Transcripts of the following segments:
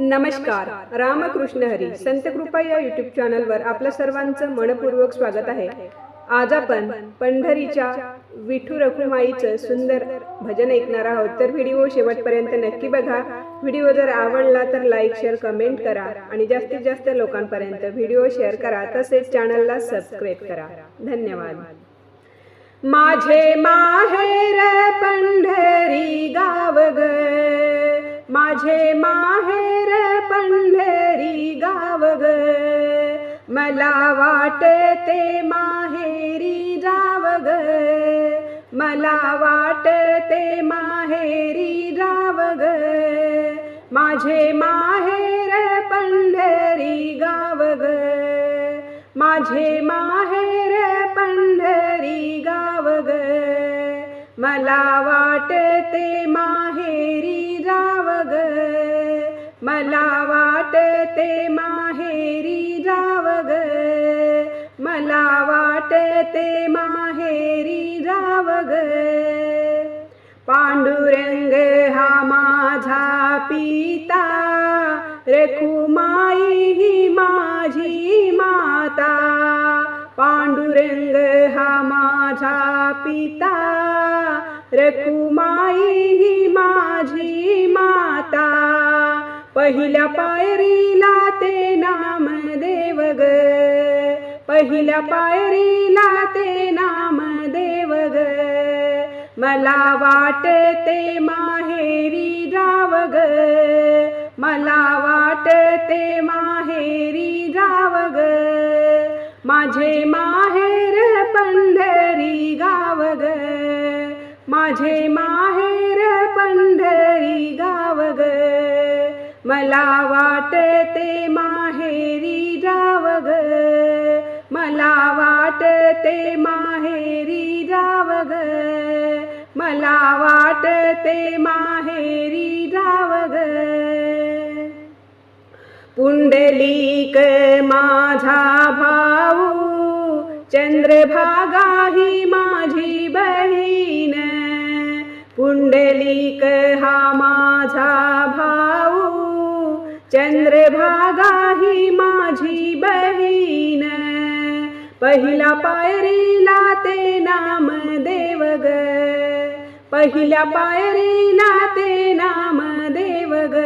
नमस्कार. रामकृष्ण हरी. संत कृपा या युट्यूब चॅनलवर आपलं सर्वांचं मनपूर्वक स्वागत आहे. आज आपण पंढरीच्या विठू रखुमाईचं सुंदर भजन ऐकणार आहोत. तर व्हिडिओ शेवटपर्यंत नक्की बघा. व्हिडिओ जर आवडला तर लाईक शेअर कमेंट करा आणि जास्तीत जास्त लोकांपर्यंत व्हिडिओ शेअर करा. तसेच चॅनलला सबस्क्राईब करा. धन्यवाद. माझे माहेर मला वाटते माहेरी जाव ग. मला वाटते माहेरी जाव ग. माझे माहेर पंढरी गाव ग. माझे माहेर पंढरी गाव ग. मला वाटते माहेरी जाव ग. मला वाटते मा ते माहेरी जाव ग पांडुरंग हा माझा पिता. रेखुमाई ही माझी माता. पांडुरंग हा माझा पिता. रखुमाई ही माझी माता. पहिल्या पायरीला ते नाम देव ग पहिल्या पायरीला ते नाम देव ग मला वाटते माहेरी जाव ग मला वाटते माहेरी जाव ग माझे माहेर पंढरी गाव ग माझे माहेर पंढरी गाव ग मला वाटते माहेरी जाव ग मला वाटते माहेरी जाव ग मला वाटते माहेरी जाव ग पुंडलिक माझा भाऊ चंद्रभागा ही माझी बहीण. पुंडलिक हा माझा भाऊ चंद्रभागा ही माझी बहीण. पहिला पायरीला ते नाम देव ग. पहिल्या पायरीला ते नाम देव ग.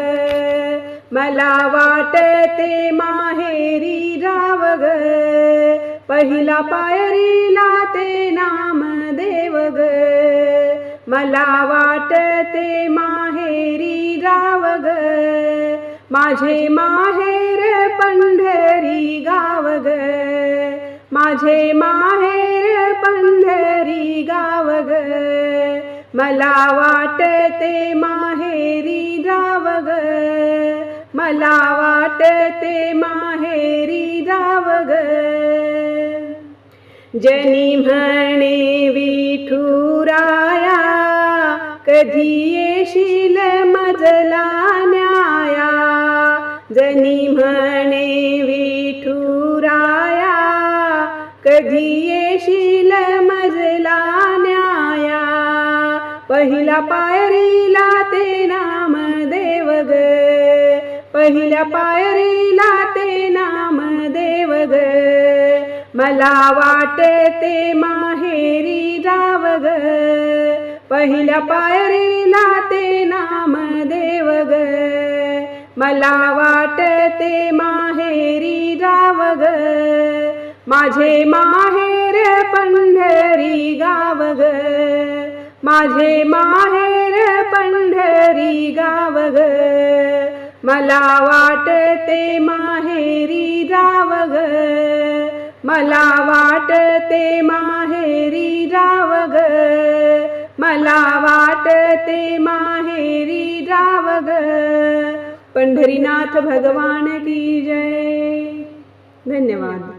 मला वाटते माहेरी राव ग. पहिला पायरीला ते नाम देव ग. मला वाटते माहेरी राव ग. माझे माहेर पंढरी गाव ग. माझे माहेर पंढरी गाव ग मला वाटते माहेरी जाव ग मला वाटते माहेरी जाव ग जनी म्हणे विठुराया कधी येशील मजला न्याया? जनी म्हणे विठुराया कधी येशील मजला न्याया. पहिला पायरीला ते नाम देव ग. पहिल्या पायरीला ते नाम देव ग. मला वाटते माहेरी जाव ग. पहिल्या पायरीला ते नाम देव ग. मला वाटते माझे माहेर पंढरी गाव ग. माझे माहेर पंढरी गाव ग. मला वाटते माहेरी जाव ग. मला वाटते माहेरी जाव ग. मला वाटते माहेरी जाव ग. पंढरीनाथ भगवान की जय. धन्यवाद.